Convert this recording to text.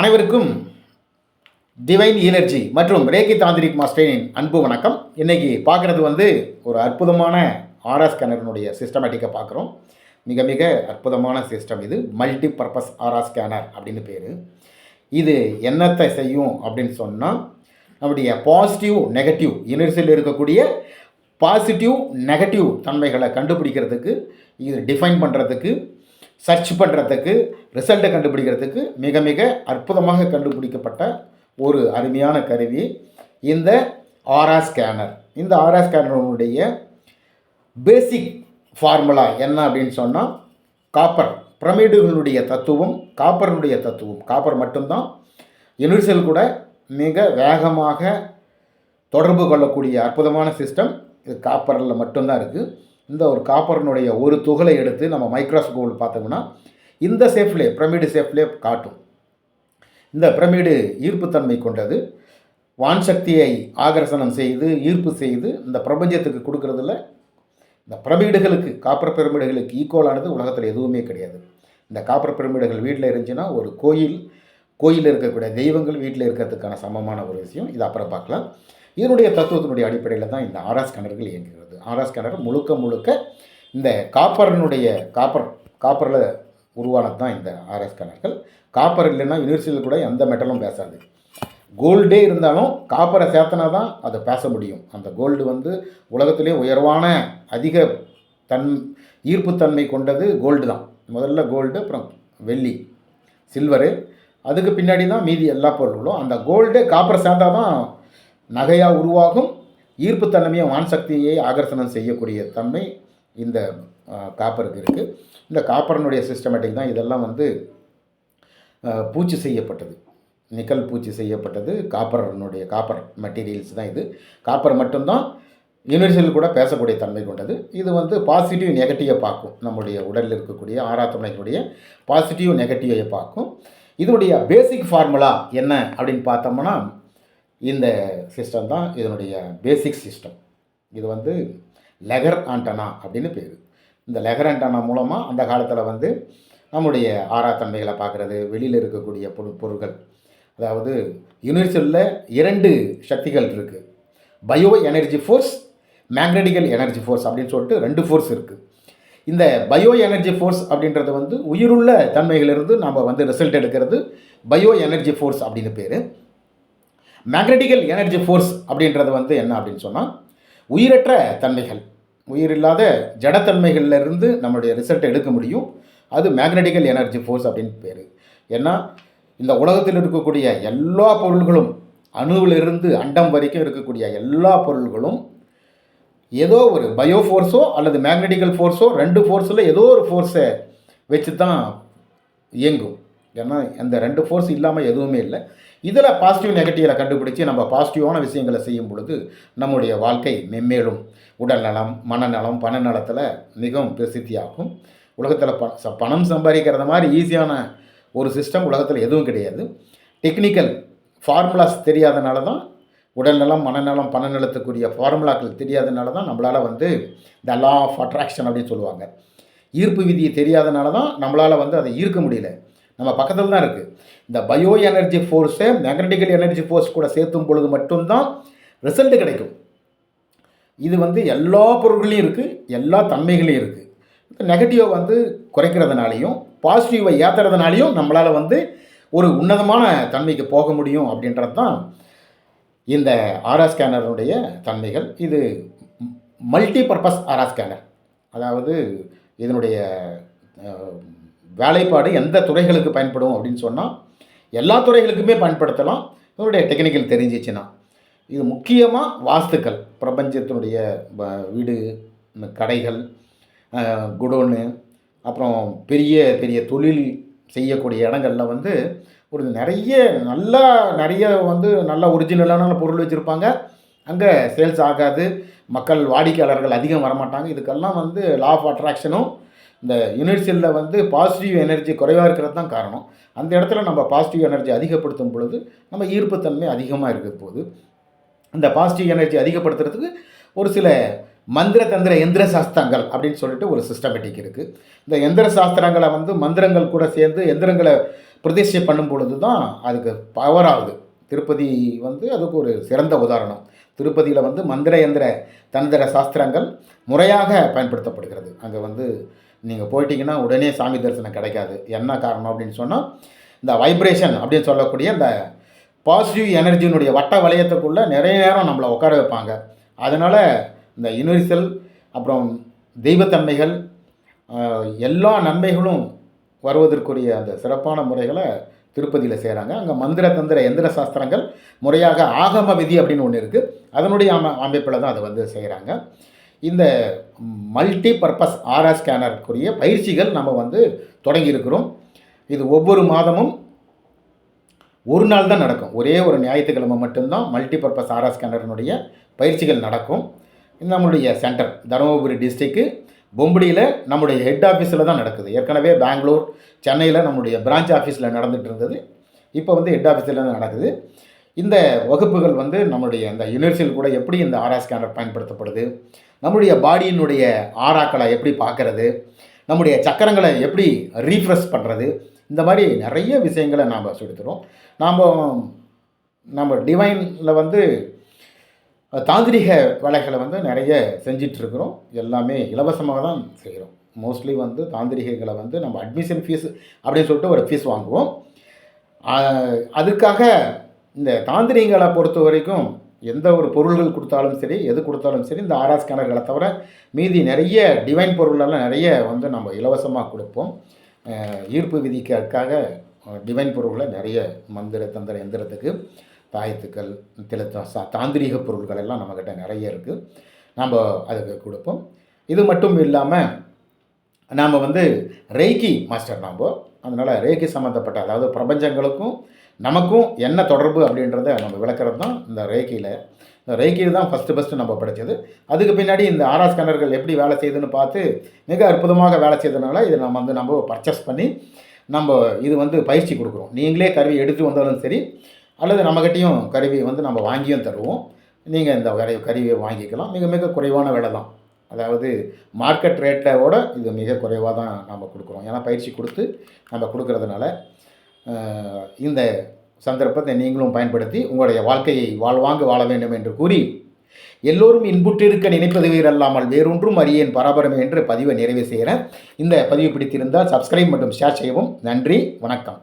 அனைவருக்கும் divine energy மற்றும் reiki tantric மாஸ்டரின் அன்பு வணக்கம். இன்றைக்கி பார்க்குறது வந்து ஒரு அற்புதமான ஆர்ஆர் ஸ்கேனரினுடைய சிஸ்டமேட்டிக்கை பார்க்குறோம். மிக மிக அற்புதமான சிஸ்டம் இது. மல்டி பர்பஸ் ஆர்ஆர் ஸ்கேனர் அப்படின்னு பேர். இது என்னத்தை செய்யும் அப்படின்னு சொன்னால் நம்முடைய பாசிட்டிவ் நெகட்டிவ் எனர்ஜியில் இருக்கக்கூடிய பாசிட்டிவ் நெகட்டிவ் தன்மைகளை கண்டுபிடிக்கிறதுக்கு இது டிஃபைன் பண்ணுறதுக்கு சர்ச் பண்ணுறதுக்கு ரிசல்ட்டை கண்டுபிடிக்கிறதுக்கு மிக மிக அற்புதமாக கண்டுபிடிக்கப்பட்ட ஒரு அருமையான கருவி இந்த ஆர்ஆர் ஸ்கேனர் இந்த ஆர்ஆர் ஸ்கேனருடைய பேசிக் ஃபார்முலா என்ன அப்படின்னு சொன்னால் காப்பர் பிரமிடுகளுடைய தத்துவம் காப்பருடைய தத்துவம். காப்பர் மட்டும்தான் யூனிவர்சல் கூட மிக வேகமாக தொடர்பு கொள்ளக்கூடிய அற்புதமான சிஸ்டம் இது காப்பரில் மட்டும்தான் இருக்குது இந்த ஒரு காப்பரினுடைய ஒரு துகளை எடுத்து நம்ம மைக்ரோஸ்கோப்பில் பார்த்தோம்னா இந்த சேஃப்லே பிரமிடு சேஃப்லே காட்டும். இந்த பிரமிடு ஈர்ப்புத்தன்மை கொண்டது. வான் சக்தியை ஆகர்ஷணம் செய்து ஈர்ப்பு செய்து இந்த பிரபஞ்சத்துக்கு கொடுக்கறதுல இந்த பிரமிடுகளுக்கு காப்பர் பிரமிடுகளுக்கு ஈக்குவலானது உலகத்தில் எதுவுமே கிடையாது. இந்த காப்பர் பிரமிடுகள் வீட்டில் இருந்துச்சுன்னா ஒரு கோயில் கோயிலில் இருக்கக்கூடிய தெய்வங்கள் வீட்டில் இருக்கிறதுக்கான சமமான ஒரு விஷயம். இது அப்புறம் பார்க்கலாம். இதனுடைய தத்துவத்தினுடைய அடிப்படையில் தான் இந்த ஆர்எஸ் கணர்கள் இயங்குகிறது. ஆர்எஸ் கிணறு முழுக்க முழுக்க இந்த காப்பரனுடைய காப்பர் காப்பரில் உருவானது தான் இந்த ஆர்எஸ் கிணறுகள் காப்பர் இல்லைன்னா யூனிவர்சிட்டியில் கூட எந்த மெட்டலும் பேசாது. கோல்டே இருந்தாலும் காப்பரை சேர்த்தனா தான் அதை பேச முடியும். அந்த கோல்டு வந்து உலகத்திலே உயர்வான அதிக தன் ஈர்ப்புத்தன்மை கொண்டது கோல்டு தான். முதல்ல கோல்டு அப்புறம் வெள்ளி சில்வரு அதுக்கு பின்னாடி தான் மீதி எல்லா பொருள்களும். அந்த கோல்டு காப்பரை சேர்ந்தால் தான் நகையாக உருவாகும் ஈர்ப்புத்தன்மையை வான் சக்தியை ஆகர்ஷணம் செய்யக்கூடிய தன்மை இந்த காப்பருக்கு இருக்குது இந்த காப்பரனுடைய சிஸ்டமேட்டிக் தான் இதெல்லாம் வந்து பூச்சி செய்யப்பட்டது. நிக்கல் பூச்சி செய்யப்பட்டது. காப்பரனுடைய காப்பர் மெட்டீரியல்ஸ் தான் இது. காப்பர் மட்டும்தான் யூனிவர்சல் கூட பேசக்கூடிய தன்மை கொண்டது. இது வந்து பாசிட்டிவ் நெகட்டிவை பார்க்கும். நம்முடைய உடலில் இருக்கக்கூடிய ஆறாத்தமைகளுடைய பாசிட்டிவ் நெகட்டிவை பார்க்கும். இதனுடைய பேசிக் ஃபார்முலா என்ன அப்படின்னு பார்த்தோம்னா இந்த சிஸ்டம் தான் இதனுடைய பேசிக் சிஸ்டம் இது வந்து லெகர் ஆண்டனா அப்படின்னு பேர். இந்த லெகர் ஆண்டனா மூலமாக அந்த காலத்தில் வந்து நம்முடைய ஆறாத்தன்மைகளை பார்க்குறது வெளியில் இருக்கக்கூடிய பொரு பொருட்கள் அதாவது யூனிவர்சலில் இரண்டு சக்திகள் இருக்குது bio energy force magnetical energy force அப்படின்னு சொல்லிட்டு ரெண்டு ஃபோர்ஸ் இருக்குது இந்த பயோ எனர்ஜி ஃபோர்ஸ் அப்படின்றது வந்து உயிருள்ள தன்மைகளிலிருந்து நம்ம வந்து ரிசல்ட் எடுக்கிறது பயோ எனர்ஜி ஃபோர்ஸ் அப்படின்னு பேர். மேக்னட்டிக்கல் எனர்ஜி ஃபோர்ஸ் அப்படின்றது வந்து என்ன அப்படின்னு சொன்னால் உயிரற்ற தன்மைகள். உயிரில்லாத ஜடத்தன்மைகள்ல இருந்து நம்மளுடைய ரிசல்ட் எடுக்க முடியும். அது மேக்னட்டிக்கல் எனர்ஜி ஃபோர்ஸ் அப்படின்னு பேர். ஏன்னா இந்த உலகத்தில் இருக்கக்கூடிய எல்லா பொருள்களும் அணுவிலிருந்து அண்டம் வரைக்கும் இருக்கக்கூடிய எல்லா பொருள்களும் ஏதோ ஒரு பயோ ஃபோர்ஸோ அல்லது மேக்னட்டிக்கல் ஃபோர்ஸோ ரெண்டு ஃபோர்ஸில் ஏதோ ஒரு ஃபோர்ஸை வச்சு தான் இயங்கும். ஏன்னா அந்த ரெண்டு ஃபோர்ஸ் இல்லாமல் எதுவுமே இல்லை. இதில் பாசிட்டிவ் நெகட்டிவில் கண்டுபிடிச்சி நம்ம பாசிட்டிவான விஷயங்களை செய்யும் பொழுது நம்முடைய வாழ்க்கை மென்மேலும் உடல் நலம் மனநலம் பணநலத்தில் மிகவும் பிரசித்தியாகும் உலகத்தில் ப ச- பணம் சம்பாதிக்கிறது மாதிரி ஈஸியான ஒரு சிஸ்டம் உலகத்தில் எதுவும் கிடையாது. டெக்னிக்கல் ஃபார்முலாஸ் தெரியாதனால தான் உடல்நலம் மனநலம் பணநலத்துக்குரிய ஃபார்முலாக்கள் தெரியாதனால தான் நம்மளால் வந்து த லா ஆஃப் அட்ராக்ஷன் அப்படின்னு சொல்லுவாங்க. ஈர்ப்பு விதியை தெரியாதனால தான் நம்மளால் வந்து அதை ஈர்க்க முடியல. நம்ம பக்கத்தில் தான் இருக்குது இந்த பயோ எனர்ஜி ஃபோர்ஸை மேக்னட்டிக்கல் எனர்ஜி ஃபோர்ஸ் கூட சேர்த்தும் பொழுது மட்டும்தான் ரிசல்ட் கிடைக்கும். இது வந்து எல்லா பொருள்களையும் இருக்குது எல்லா தன்மைகளையும் இருக்குது நெகட்டிவை வந்து குறைக்கிறதுனாலையும் பாசிட்டிவை ஏற்றுறதுனாலையும் நம்மளால் வந்து ஒரு உன்னதமான தன்மைக்கு போக முடியும் அப்படின்றது தான் இந்த ஆர்ஆர் ஸ்கேனருடைய தன்மைகள். இது மல்டி பர்பஸ் ஆர்ஆர் ஸ்கேனர் அதாவது இதனுடைய வேலைப்பாடு எந்த துறைகளுக்கு பயன்படும் அப்படின்னு சொன்னால் எல்லா துறைகளுக்குமே பயன்படுத்தலாம். இவருடைய டெக்னிக்கல் தெரிஞ்சிச்சுன்னா. இது முக்கியமாக வாஸ்துக்கள் பிரபஞ்சத்தினுடைய வீடு இந்த கடைகள் குடோனு அப்புறம் பெரிய பெரிய தொழில் செய்யக்கூடிய இடங்கள்ல வந்து ஒரு நிறைய நல்லா நிறைய வந்து நல்ல ஒரிஜினலான பொருள் வச்சுருப்பாங்க. அங்கே சேல்ஸ் ஆகாது மக்கள் வாடிக்கையாளர்கள் அதிகம் வரமாட்டாங்க. இதுக்கெல்லாம் வந்து லா ஆஃப் அட்ராக்ஷனும் இந்த யூனிவர்சலில் வந்து பாசிட்டிவ் எனர்ஜி குறைவாக இருக்கிறது தான் காரணம். அந்த இடத்துல நம்ம பாசிட்டிவ் எனர்ஜி அதிகப்படுத்தும் பொழுது நம்ம ஈர்ப்புத்தன்மை அதிகமாக இருக்கிற போது இந்த பாசிட்டிவ் எனர்ஜி அதிகப்படுத்துறதுக்கு ஒரு சில மந்திர தந்திர எந்திர சாஸ்திரங்கள் அப்படின்னு சொல்லிட்டு ஒரு சிஸ்டமேட்டிக் இருக்குது இந்த எந்திர சாஸ்திரங்களை வந்து மந்திரங்கள் கூட சேர்ந்து எந்திரங்களை பிரதிஷ்டை பண்ணும் பொழுது தான் அதுக்கு பவர் ஆகுது. திருப்பதி வந்து அதுக்கு ஒரு சிறந்த உதாரணம். திருப்பதியில் வந்து மந்திர எந்திர தந்திர சாஸ்திரங்கள் முறையாக பயன்படுத்தப்படுகிறது. அங்கே வந்து நீங்கள் போயிட்டீங்கன்னா உடனே சாமி தரிசனம் கிடைக்காது. என்ன காரணம் அப்படின்னு சொன்னால் இந்த வைப்ரேஷன் அப்படின்னு சொல்லக்கூடிய இந்த பாசிட்டிவ் எனர்ஜியினுடைய வட்ட வளையத்துக்குள்ளே நிறைய நேரம் நம்மளை உட்கார வைப்பாங்க. அதனால் இந்த யூனிவர்சல் அப்புறம் தெய்வத்தன்மைகள் எல்லா நன்மைகளும் வருவதற்குரிய அந்த சிறப்பான முறைகளை திருப்பதியில் செய்கிறாங்க அங்கே மந்திர தந்திர எந்திர சாஸ்திரங்கள் முறையாக ஆகம விதி அப்படின்னு ஒன்று இருக்குது அதனுடைய அமை அமைப்பில் தான் அதை வந்து செய்கிறாங்க இந்த மல்டி பர்பஸ் ஆர்ஆர் ஸ்கேனருக்குரிய பயிற்சிகள் நம்ம வந்து தொடங்கியிருக்கிறோம் இது ஒவ்வொரு மாதமும் ஒரு நாள் தான் நடக்கும். ஒரே ஒரு ஞாயிற்றுக்கிழமை மட்டும்தான் மல்டி பர்பஸ் ஆர்ஆர் ஸ்கேனரினுடைய பயிற்சிகள் நடக்கும். நம்மளுடைய சென்டர் தருமபுரி டிஸ்ட்ரிக்கு பொம்படியில் நம்முடைய ஹெட் ஆஃபீஸில் தான் நடக்குது. ஏற்கனவே பெங்களூர் சென்னையில் நம்முடைய பிரான்ச் ஆஃபீஸில் நடந்துகிட்டு இருந்தது. இப்போ வந்து ஹெட் ஆஃபீஸில் தான் நடக்குது. இந்த வகுப்புகள் வந்து நம்மளுடைய இந்த யூனிவர்சல் கூட எப்படி இந்த ஆர்ஆர் ஸ்கேனர் பயன்படுத்தப்படுது? நம்முடைய பாடியினுடைய ஆராக்களை எப்படி பார்க்கறது? நம்முடைய சக்கரங்களை எப்படி ரீஃப்ரெஷ் பண்ணுறது இந்த மாதிரி நிறைய விஷயங்களை நாம் சொல்லித்தரோம் நாம் நம்ம டிவைனில் வந்து தாந்திரிக வேலைகளை வந்து நிறைய செஞ்சிட்ருக்குறோம் எல்லாமே இலவசமாக தான் செய்கிறோம். மோஸ்ட்லி வந்து தாந்திரிகைகளை வந்து நம்ம அட்மிஷன் ஃபீஸ் அப்படின்னு சொல்லிட்டு ஒரு ஃபீஸ் வாங்குவோம். அதுக்காக இந்த தாந்திரிகளை பொறுத்த வரைக்கும் எந்த ஒரு பொருள்கள் கொடுத்தாலும் சரி எது கொடுத்தாலும் சரி இந்த ஆராஸ் கிணறுகளை தவிர மீதி நிறைய டிவைன் பொருளெல்லாம் நிறைய வந்து நம்ம இலவசமாக கொடுப்போம். ஈர்ப்பு விதிக்காக டிவைன் பொருள்களை நிறைய மந்திர தந்திர எந்திரத்துக்கு தாயத்துக்கள் தில சா தாந்திரீக பொருட்கள் எல்லாம் நம்மக்கிட்ட நிறைய இருக்குது நம்ம அதுக்கு கொடுப்போம். இது மட்டும் இல்லாமல் நாம் வந்து ரேக்கி மாஸ்டர் நாம் அதனால் ரேக்கி சம்மந்தப்பட்ட அதாவது பிரபஞ்சங்களுக்கும் நமக்கும் என்ன தொடர்பு அப்படின்றத நம்ம விளக்குறது தான் இந்த ரேக்கியில் இந்த ரேக்கியில் தான் ஃபஸ்ட்டு ஃபஸ்ட்டு நம்ம படித்தது அதுக்கு பின்னாடி இந்த ஆராஸ் ஸ்கேனர்கள் எப்படி வேலை செய்யுதுன்னு பார்த்து மிக அற்புதமாக வேலை செய்ததுனால இதை நம்ம வந்து நம்ம பர்ச்சேஸ் பண்ணி நம்ம இது வந்து பயிற்சி கொடுக்குறோம். நீங்களே கருவி எடுத்து வந்தாலும் சரி அல்லது நம்மக்கிட்டேயும் கருவி வந்து நம்ம வாங்கியும் தருவோம். நீங்கள் இந்த கருவி கருவியை வாங்கிக்கலாம். மிக மிக குறைவான விலை தான். அதாவது மார்க்கெட் ரேட்டோட இது மிக குறைவாக தான் நம்ம கொடுக்குறோம். ஏன்னா பயிற்சி கொடுத்து நம்ம கொடுக்கறதுனால இந்த சந்தர்ப்பத்தை நீங்களும் பயன்படுத்தி உங்களுடைய வாழ்க்கையை வாழ்வாங்கு வாழ வேண்டும் என்று கூறி எல்லோரும் இன்புற்றிருக்க நினைப்பது வேறல்லாமல் வேறொன்றும் அறியேன் பராபரம் என்று பதிவை நிறைவு செய்கிறேன். இந்த பதிவு பிடித்திருந்தால் சப்ஸ்கிரைப் மற்றும் ஷேர் செய்யவும். நன்றி வணக்கம்.